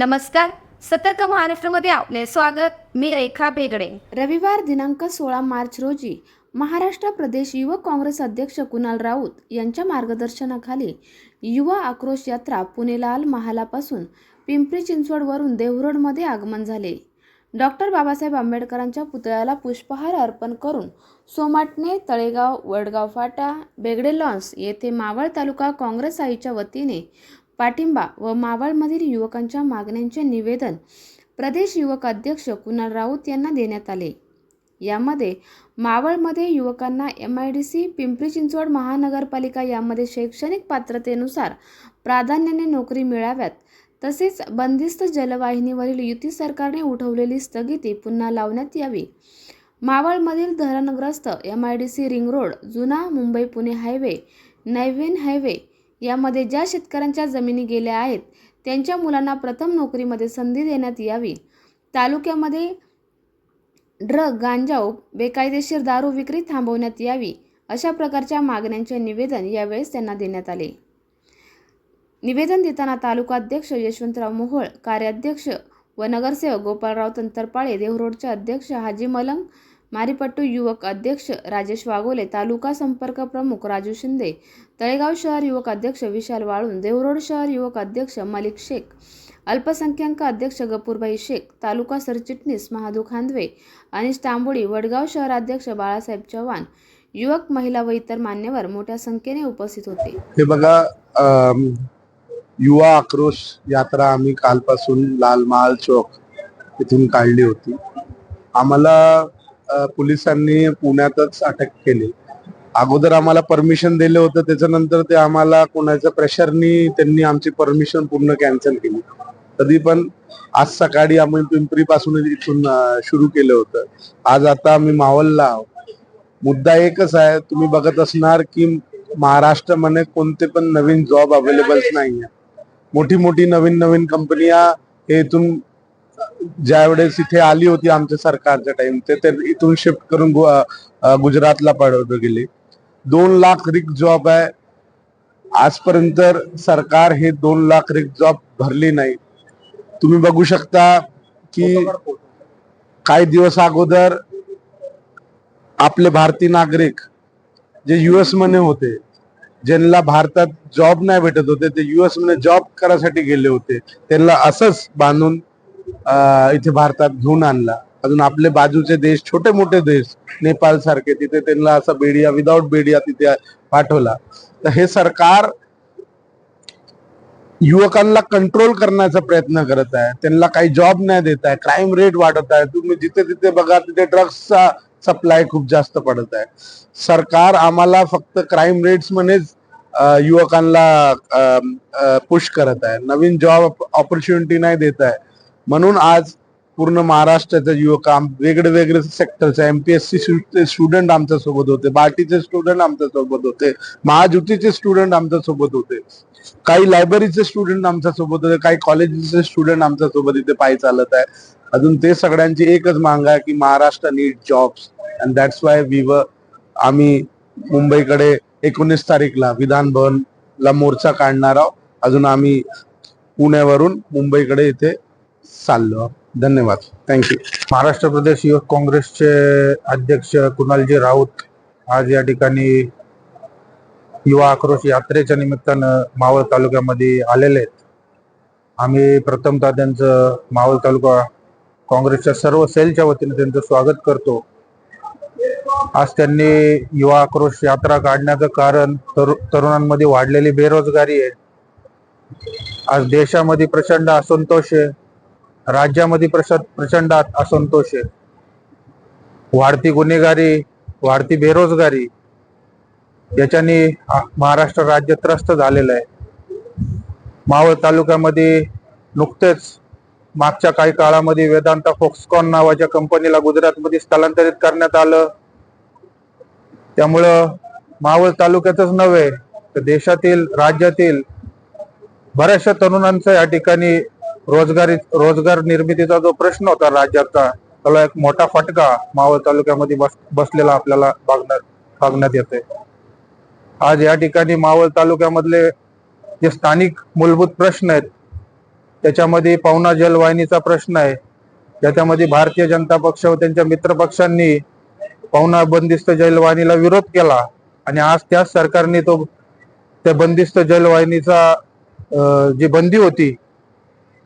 नमस्कार. सतर्क महाराष्ट्रामध्ये आपले स्वागत. मी रेखा बेगडे रविवार दिनांक सोळा मार्च रोजी महाराष्ट्र प्रदेश युवक काँग्रेस अध्यक्ष कुणाल राऊत यांच्या मार्गदर्शनाखाली युवा आक्रोश यात्रा पुणे लाल महालापासून पिंपरी चिंचवडवरून देहरोडमध्ये आगमन झाले. डॉक्टर बाबासाहेब आंबेडकरांच्या पुतळ्याला पुष्पहार अर्पण करून सोमाटणे तळेगाव वडगाव फाटा बेगडे लॉन्स येथे मावळ तालुका काँग्रेस आईच्या वतीने पाठिंबा व मावळमधील युवकांच्या मागण्यांचे निवेदन प्रदेश युवक अध्यक्ष कुणाल राऊत यांना देण्यात आले. यामध्ये मावळमध्ये युवकांना M I D C Pimpri Chinchwad महानगरपालिका यामध्ये शैक्षणिक पात्रतेनुसार प्राधान्याने नोकरी मिळाव्यात. तसेच बंदिस्त जलवाहिनीवरील युती सरकारने उठवलेली स्थगिती पुन्हा लावण्यात यावी. मावळमधील धरणग्रस्त M I D C ring road जुना मुंबई पुणे हायवे नैवेन हायवे यामध्ये ज्या शेतकऱ्यांच्या जमिनी गेल्या आहेत त्यांच्या मुलांना प्रथम नोकरीमध्ये संधी देण्यात यावी. तालुक्यामध्ये ड्रग गांजा बेकायदेशीर दारू विक्री थांबवण्यात यावी अशा प्रकारच्या मागण्यांचे निवेदन यावेळेस त्यांना देण्यात आले. निवेदन देताना तालुका अध्यक्ष यशवंतराव मोहोळ कार्याध्यक्ष व नगरसेवक गोपाळराव तंतरपाळे देवरोडचे अध्यक्ष हाजी मलंग मारीपट्टू युवक अध्यक्ष राजेश वाघोले तालुका संपर्क प्रमुख राजू शिंदे तळेगाव शहर युवक अध्यक्ष विशाल वाळून देवरोड शहर युवक अध्यक्ष मलिक शेख अल्पसंख्याक अध्यक्ष गपूरबाई शेख तालुका सरचिटणीस महादू खांदवे अनिश तांबोळी वडगाव शहराध्यक्ष बाळासाहेब चव्हाण युवक महिला व इतर मान्यवर मोठ्या संख्येने उपस्थित होते. हे बघा युवा आक्रोश यात्रा आम्ही कालपासून लाल महाल चौक इथून काढली होती. आम्हाला पोलिसांनी पुण्यातच अटक केली. अगोदर आम्हाला परमिशन दिलं होतं त्याच्यानंतर ते आम्हाला कोणाच्या प्रेशरनी त्यांनी आमची परमिशन पूर्ण कॅन्सल केली. तरी पण आज सकाळी आम्ही पिंपरी पासून इथून सुरू केलं होतं. आज आता आम्ही मावलला आहोत. मुद्दा एकच आहे तुम्ही बघत असणार की महाराष्ट्रामध्ये कोणते पण नवीन जॉब अवेलेबल नाही मोठी मोठी नवीन नवीन कंपन्या हे इथून ज्या वेळेस इथे आली होती आमच्या सरकारच्या टाइम ते ते इथून शिफ्ट करून गुजरातला पडवलं गेले. दोन लाख रिक जॉब आहे. आजपर्यंत सरकार हे दोन लाख रिक जॉब भरली नाही. तुम्ही बघू शकता की काही दिवस अगोदर आपले भारतीय नागरिक जे युएसमध्ये होते ज्यांना भारतात जॉब नाही भेटत होते ते युएसमध्ये जॉब करायसाठी गेले होते त्यांना असंच बांधून इथे भारतात घेऊन आणला. अजून आपले बाजूचे देश छोटे मोठे देश नेपाळ सारखे तिथे त्यांना असा बेडिया विदाउट बेडिया तिथे पाठवला. तर हे सरकार युवकांना कंट्रोल करण्याचा प्रयत्न करत आहे. त्यांना काही जॉब नाही देत आहे. क्राईम रेट वाढत आहे. तुम्ही जिथे तिथे बघा तिथे ड्रग्सचा सप्लाय खूप जास्त पडत आहे. सरकार आम्हाला फक्त क्राईम रेट्स मध्येच युवकांना पुश करत आहे. नवीन जॉब ऑपॉर्च्युनिटी नाही देत आहे. म्हणून आज पूर्ण महाराष्ट्राचा युवक आम- वेगळे वेगळे सेक्टरचे एमपीएससी स्टुडंट आमच्यासोबत होते बार्टीचे स्टुडंट आमच्यासोबत होते महाज्योतीचे स्टुडंट आमच्यासोबत होते काही लायब्ररीचे स्टुडंट आमच्यासोबत होते काही कॉलेजचे स्टुडंट आमच्यासोबत इथे पायी चालत आहे. अजून ते सगळ्यांची एकच मांग आहे की Maharashtra need jobs and that's why we व आम्ही मुंबईकडे एकोणीस तारीखला विधान भवनला मोर्चा काढणार आहोत. अजून आम्ही पुण्यावरून मुंबईकडे इथे चाललो. धन्यवाद. थँक्यू महाराष्ट्र प्रदेश युवक काँग्रेसचे अध्यक्ष कुणालजी राऊत आज या ठिकाणी युवा आक्रोश यात्रेच्या निमित्तानं मावळ तालुक्यामध्ये आलेले आहेत. आम्ही प्रथमतः त्यांचं मावळ तालुका काँग्रेसच्या सर्व सेलच्या वतीने त्यांचं स्वागत करतो. आज त्यांनी युवा आक्रोश यात्रा काढण्याचं कारण तरु तरुणांमध्ये वाढलेली बेरोजगारी आहे. आज देशामध्ये प्रचंड असंतोष आहे. राज्यामध्ये प्रचंड असंतोष आहे. वाढती गुन्हेगारी वाढती बेरोजगारी याच्याने महाराष्ट्र राज्य त्रस्त झालेलं आहे. मावळ तालुक्यामध्ये नुकतेच मागच्या काही काळामध्ये वेदांता फोक्सकॉन नावाच्या कंपनीला गुजरातमध्ये स्थलांतरित करण्यात आलं. त्यामुळं मावळ तालुक्यातच नव्हे तर देशातील राज्यातील बऱ्याचशा तरुणांचा या ठिकाणी रोजगारी रोजगार निर्मितीचा जो प्रश्न होता राज्याचा त्याला एक मोठा फटका मावळ तालुक्यामध्ये बस बसलेला आपल्याला बघण्यात बघण्यात येते आज या ठिकाणी मावळ तालुक्यामधले जे स्थानिक मूलभूत प्रश्न आहेत त्याच्यामध्ये पवना जलवाहिनीचा प्रश्न आहे. त्याच्यामध्ये भारतीय जनता पक्ष व त्यांच्या मित्र पक्षांनी बंदिस्त जलवाहिनीला विरोध केला आणि आज त्याच सरकारने तो त्या बंदिस्त जलवाहिनीचा जी बंदी होती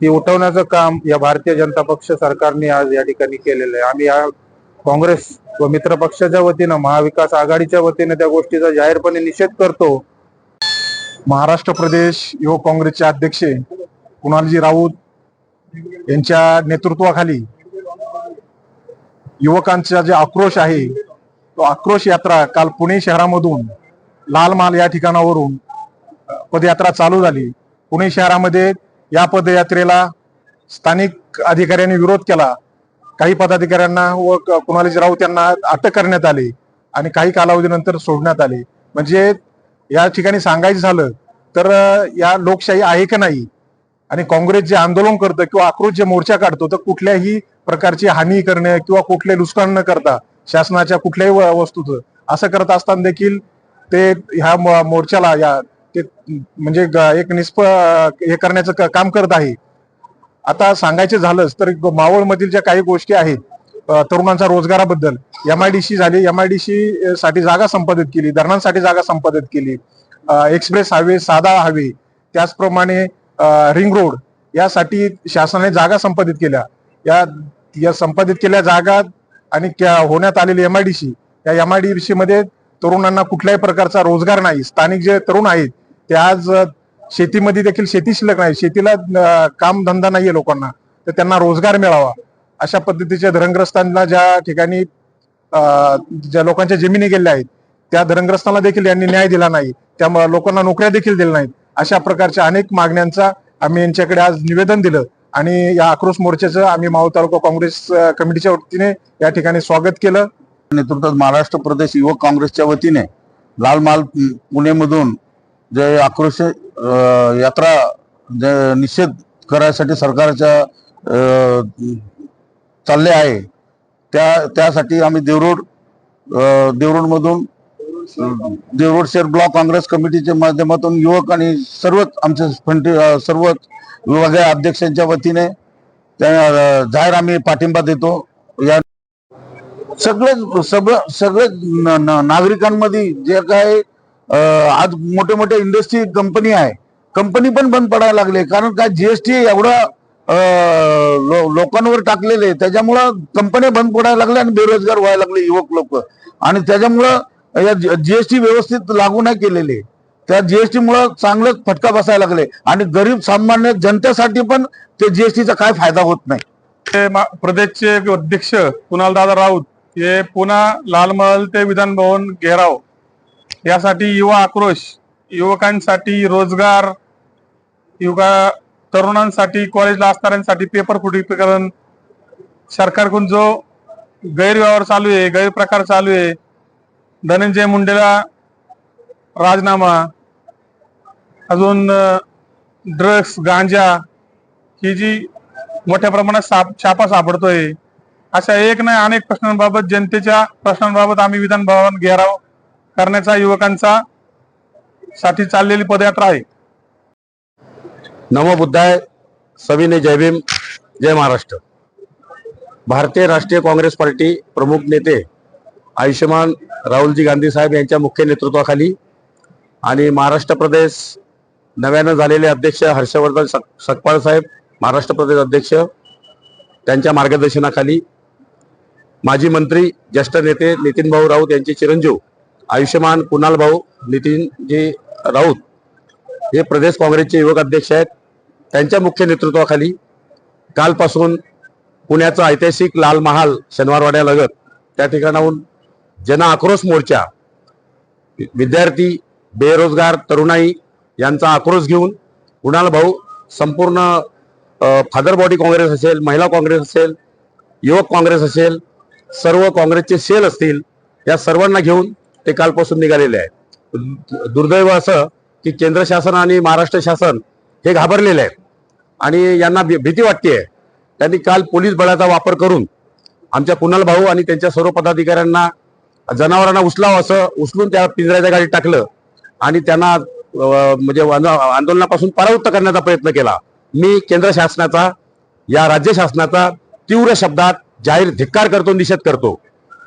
ती उठवण्याचं काम या भारतीय जनता पक्ष सरकारने आज या ठिकाणी केलेलं आहे. आम्ही या काँग्रेस व मित्र पक्षाच्या वतीनं महाविकास आघाडीच्या वतीनं त्या गोष्टीचा जाहीरपणे निषेध करतो. महाराष्ट्र प्रदेश युवक काँग्रेसचे अध्यक्ष कुणालजी राऊत यांच्या नेतृत्वाखाली युवकांचा जे आक्रोश आहे तो आक्रोश यात्रा काल पुणे शहरामधून लाल महाल या ठिकाणावरून पदयात्रा चालू झाली. पुणे शहरामध्ये या पदयात्रेला स्थानिक अधिकाऱ्यांनी विरोध केला. काही पदाधिकाऱ्यांना व क- कुणालजी राऊत यांना अटक करण्यात आली आणि काही कालावधीनंतर सोडण्यात आले. म्हणजे या ठिकाणी सांगायचं झालं तर या लोकशाही आहे का नाही? आणि काँग्रेस जे आंदोलन करतं किंवा आक्रोश जे मोर्चा काढतो तर कुठल्याही प्रकारची हानी करणे किंवा कुठले नुकसान न करता शासनाच्या कुठल्याही व- वस्तूचं असं करत असताना देखील ते ह्या मोर्चाला या ते म्हणजे एक निष्प हे करण्याचं क- काम करत आहे. आता सांगायचं झालंच तर मावळमधील ज्या काही गोष्टी आहेत तरुणांचा रोजगाराबद्दल एम आय डी सी झाली एम आय डी साठी जागा संपादित केली धरणांसाठी जागा संपादित केली एक्सप्रेस हायवे साधा हायवे त्याचप्रमाणे रिंग रोड यासाठी शासनाने जागा संपादित केल्या. या या संपादित केल्या जागा आणि होण्यात आलेली एम आय डी सी या एम आय डी सी मध्ये तरुणांना कुठल्याही प्रकारचा रोजगार नाही. स्थानिक जे तरुण आहेत ते आज शेतीमध्ये देखील शेती शिल्लक नाही. शेतीला कामधंदा काम धंदा नाहीये लोकांना. तर त्यांना रोजगार मिळावा. अशा पद्धतीच्या धरणग्रस्तांना ज्या ठिकाणी ज्या लोकांच्या जमिनी गेल्या आहेत त्या धरणग्रस्तांना देखील यांनी न्याय दिला नाही. त्यामुळे लोकांना नोकऱ्या देखील दिल्या नाहीत. अशा प्रकारच्या अनेक मागण्यांचा आम्ही यांच्याकडे आज निवेदन दिलं आणि या आक्रोश मोर्चाचं आम्ही माऊ तालुका काँग्रेस कमिटीच्या वतीने या ठिकाणी स्वागत केलं. नेतृत्वात महाराष्ट्र प्रदेश युवक काँग्रेसच्या वतीने लाल महाल पुणेमधून जे आक्रोश यात्रा जे निषेध करायसाठी सरकारच्या चालले आहे त्या त्यासाठी आम्ही देवरोड देवरोडमधून देवरोड शहर ब्लॉक काँग्रेस कमिटीच्या माध्यमातून युवक आणि सर्वच आमचे फंटी अं, विभागीय अध्यक्षांच्या वतीने त्या जाहीर आम्ही पाठिंबा देतो. या सगळे सगळं सगळे न- नागरिकांमध्ये जे काय आज मोठे मोठे इंडस्ट्री कंपनी आहे. कंपनी पण बंद पडायला लागले. कारण काय जीएसटी एवढा लो- लोकांवर टाकलेले. त्याच्यामुळं कंपन्या बंद पडायला लागल्या आणि बेरोजगार व्हायला लागले युवक लोक. आणि त्याच्यामुळं या जीएसटी व्यवस्थित लागू नाही केलेले. त्या जीएसटी मुळे चांगलंच फटका बसायला लागले. आणि गरीब सामान्य जनतेसाठी पण ते जीएसटीचा काय फायदा होत नाही. ते प्रदेशचे अध्यक्ष कुणाल दादा राऊत हे पुन्हा लालमहल ते विधान भवन घेराव. यासाठी युवा आक्रोश युवकांसाठी रोजगार युवा तरुणांसाठी कॉलेजला असणाऱ्यांसाठी पेपर फुटीकरण सरकारकडून जो गैरव्यवहार चालू आहे गैरप्रकार चालू आहे धनंजय मुंडेला राजनामा अजून ड्रग्स गांजा ही जी मोठ्या प्रमाणात साप छापा सापडतोय अशा एक नाही अनेक प्रश्नांबाबत जनतेच्या प्रश्नांबाबत आम्ही विधान भवन घेराव करण्याचा युवकांचा साठी चाललेली पदयात्रा आहे. नमो बुद्धाय सविनय जय भीम जय महाराष्ट्र. भारतीय राष्ट्रीय काँग्रेस पार्टी प्रमुख नेते आयुष्यमान राहुलजी गांधी साहेब यांच्या मुख्य नेतृत्वाखाली आणि महाराष्ट्र प्रदेश नव्यानं झालेले अध्यक्ष हर्षवर्धन सक सकपाळ साहेब महाराष्ट्र प्रदेश अध्यक्ष त्यांच्या मार्गदर्शनाखाली माजी मंत्री ज्येष्ठ नेते नितीन भाऊ राऊत यांचे चिरंजीव आयुष्यमान कुणाल भाऊ नितीनजी राऊत हे प्रदेश काँग्रेसचे युवक अध्यक्ष आहेत. त्यांच्या मुख्य नेतृत्वाखाली कालपासून पुण्याचा ऐतिहासिक लाल महाल शनिवारवाड्यालगत त्या ठिकाणाहून जन आक्रोश मोर्चा विद्यार्थी बेरोजगार तरुणाई यांचा आक्रोश घेऊन कुणाल भाऊ संपूर्ण फादर बॉडी काँग्रेस असेल महिला काँग्रेस असेल युवक काँग्रेस असेल सर्व काँग्रेसचे सेल असतील या सर्वांना घेऊन ते कालपासून निघालेले आहेत. दुर्दैव असं की केंद्र शासन आणि महाराष्ट्र शासन हे घाबरलेले आहेत. आणि यांना भी- भीती वाटते त्यांनी काल पोलीस बळाचा वापर करून आमच्या कुणाल भाऊ आणि त्यांच्या सर्व पदाधिकाऱ्यांना जनावरांना उचलावं असं उचलून त्या पिंजऱ्याच्या गाडीत टाकलं आणि त्यांना म्हणजे आंदोलनापासून परावृत्त करण्याचा प्रयत्न केला. मी केंद्र शासनाचा या राज्य शासनाचा तीव्र शब्दात जाहीर धिक्कार करतो निषेध करतो.